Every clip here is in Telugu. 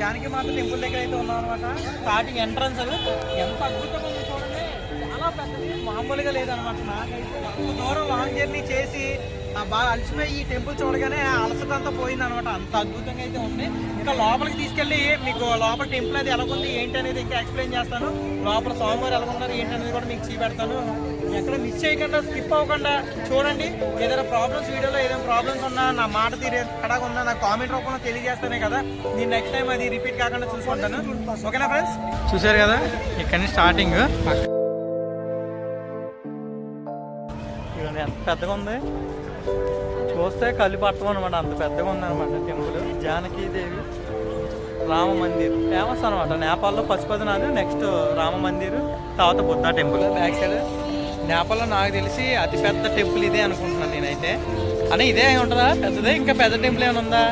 జానకి మాత టెంపుల్ దగ్గర అయితే ఉన్నాం అనమాట స్టార్టింగ్ ఎంట్రన్స్ అది. ఎంత అద్భుతంగా ఉందో చూడండి. చాలా పెద్దది. మామూలుగా లేదనమాట నాకైతే అంత దూరం లాంగ్ జర్నీ చేసి బాగా అలసిపోయి ఈ టెంపుల్ చూడగానే అలసట అంతా పోయింది అనమాట అంత అద్భుతంగా అయితే ఉంది. ఇంకా లోపలికి తీసుకెళ్ళి మీకు లోపల టెంపుల్ అది ఎలాగుంది ఏంటి అనేది ఇంకా ఎక్స్ప్లెయిన్ చేస్తాను. లోపల స్వామివారు ఎలా ఉన్నారు ఏంటి అనేది కూడా మీకు చూపెడతాను. ఎక్కడ మిస్ చేయకుండా స్కిప్ అవ్వకుండా చూడండి. ఏదైనా ప్రాబ్లమ్స్ వీడియోలో ఏదైనా ప్రాబ్లమ్స్ ఉన్నా నా మాట తీరే తడగా ఉన్నా నా కామెంట్ రూపంలో తెలియజేస్తానే కదా. నేను నెక్స్ట్ టైం అది రిపీట్ కాకుండా చూసుకుంటాను. ఓకేనా ఫ్రెండ్స్ చూసారు కదా? ఇక్కడ స్టార్టింగ్ ఎంత పెద్దగా ఉంది? చూస్తే కళ్ళు పట్టం అనమాట అంత పెద్దగా ఉంది అనమాట టెంపుల్. జానకీ దేవి రామ మందిర్ ఫేమస్ అనమాట. నేపాల్లో పశుపతినాథ్ నెక్స్ట్ రామ మందిర్ తర్వాత బుద్ధ టెంపుల్. బ్యాక్ సైడ్ నేపాల్లో నాకు తెలిసి అతి పెద్ద టెంపుల్ ఇదే అనుకుంటున్నాను నేనైతే. అని ఇదే అయి ఉంటుందా పెద్దదే ఇంకా పెద్ద టెంపుల్ ఏమైనా ఉందా?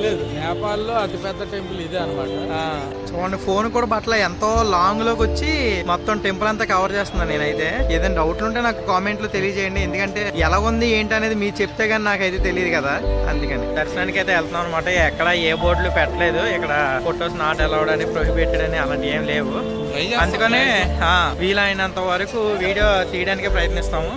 లేదు నేపాల్లో అతిపెద్ద టెంపుల్ ఇదే అనమాట ఆ, చూడండి ఫోన్ కూడా బట్టల ఎంతో లాంగ్లోకి వచ్చి మొత్తం టెంపుల్ అంతా కవర్ చేస్తున్నాను నేనైతే. ఏదైనా డౌట్లు ఉంటే నాకు కామెంట్లో తెలియజేయండి. ఎందుకంటే ఎలా ఉంది ఏంటి అనేది మీరు చెప్తే కానీ నాకైతే తెలియదు కదా. అందుకని. దర్శనానికి అయితే వెళ్తున్నాం అనమాట ఎక్కడ ఏ బోర్డులు పెట్టలేదు. ఇక్కడ ఫొటోస్ నాట్ అలౌడ్ అని ప్రొహిబిటెడ్ అని అలాంటి ఏం లేవు. అందుకనే ఆ, వీలైనంత వరకు వీడియో తీయడానికి ప్రయత్నిస్తాము.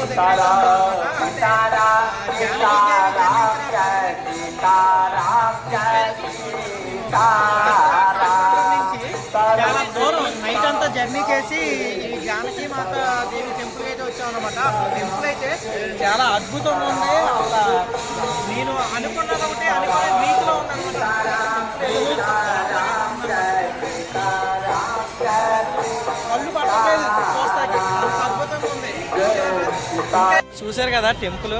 ఉన్న జానకి పూత దగ్గర నుంచి చాలా దూరం నైట్ అంతా జర్నీ చేసి ఈ జానకి మాత దేవి టెంపుల్ అయితే వచ్చాం అనమాట టెంపుల్ అయితే చాలా అద్భుతంగా ఉంది. అసలు నేను అనుకున్నది ఒకటి అనుకునే రీతిలో ఉన్నాను చూశారు కదా టెంపుల్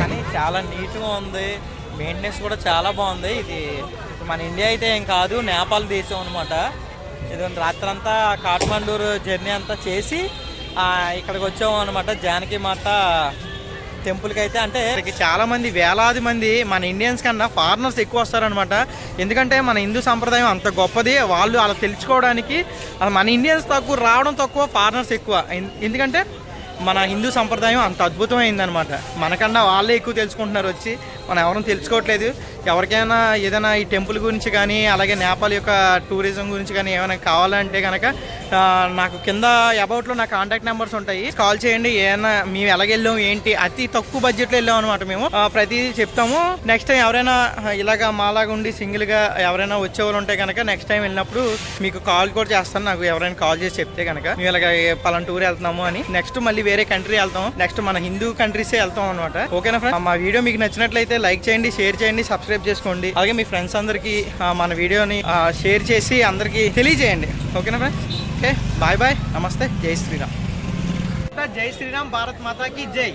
కానీ చాలా నీట్గా ఉంది. మెయింటెనెన్స్ కూడా చాలా బాగుంది. ఇది మన ఇండియా అయితే ఏం కాదు నేపాల్ దేశం అనమాట ఇది రాత్రంతా కాఠ్మండూరు జర్నీ అంతా చేసి ఇక్కడికి వచ్చాము అనమాట జానకి మాత టెంపుల్కి అయితే అంటే చాలా మంది వేలాది మంది మన ఇండియన్స్ కన్నా ఫారినర్స్ ఎక్కువ వస్తారనమాట ఎందుకంటే మన హిందూ సంప్రదాయం అంత గొప్పది వాళ్ళు అలా తెలుసుకోవడానికి మన ఇండియన్స్ తక్కువ రావడం తక్కువ ఫారినర్స్ ఎక్కువ. ఎందుకంటే మన హిందూ సంప్రదాయం అంత అద్భుతమైందనమాట మనకన్నా వాళ్ళే ఎక్కువ తెలుసుకుంటున్నారు వచ్చి. మనం ఎవరూ తెలుసుకోవట్లేదు. ఎవరికైనా ఏదైనా ఈ టెంపుల్ గురించి కానీ అలాగే నేపాల్ యొక్క టూరిజం గురించి కానీ ఏమైనా కావాలంటే కనుక నాకు కింద అబౌట్లో నా కాంటాక్ట్ నెంబర్స్ ఉంటాయి. కాల్ చేయండి ఏమైనా మేము ఎలాగెళ్ళాం ఏంటి? అతి తక్కువ బడ్జెట్లో వెళ్ళాం అనమాట మేము. ప్రతి ప్రతిదీ చెప్తాము. నెక్స్ట్ టైం ఎవరైనా ఇలాగా మాలాగా ఉండి సింగిల్గా ఎవరైనా వచ్చేవాళ్ళు ఉంటే కనుక నెక్స్ట్ టైం వెళ్ళినప్పుడు మీకు కాల్ కూడా చేస్తాను. నాకు ఎవరైనా కాల్ చేసి చెప్తే కనుక మేము ఇలాగ పలానా టూర్ వెళ్తున్నాము అని. నెక్స్ట్ మళ్ళీ వేరే కంట్రీ వెళ్తాం. నెక్స్ట్ మన హిందూ కంట్రీసే వెళ్తాం అనమాట ఓకేనా ఫ్రెండ్ మా వీడియో మీకు నచ్చినట్లయితే లైక్ చేయండి షేర్ చేయండి సబ్స్క్రైబ్ చేసుకోండి. అలాగే మీ ఫ్రెండ్స్ అందరికీ మన వీడియోని షేర్ చేసి అందరికీ తెలియజేయండి. ఓకేనా ఫ్రెండ్స్? ఓకే బాయ్ బాయ్ నమస్తే జై శ్రీరామ్. జై శ్రీరామ్ భారత్ మాతాకి జై.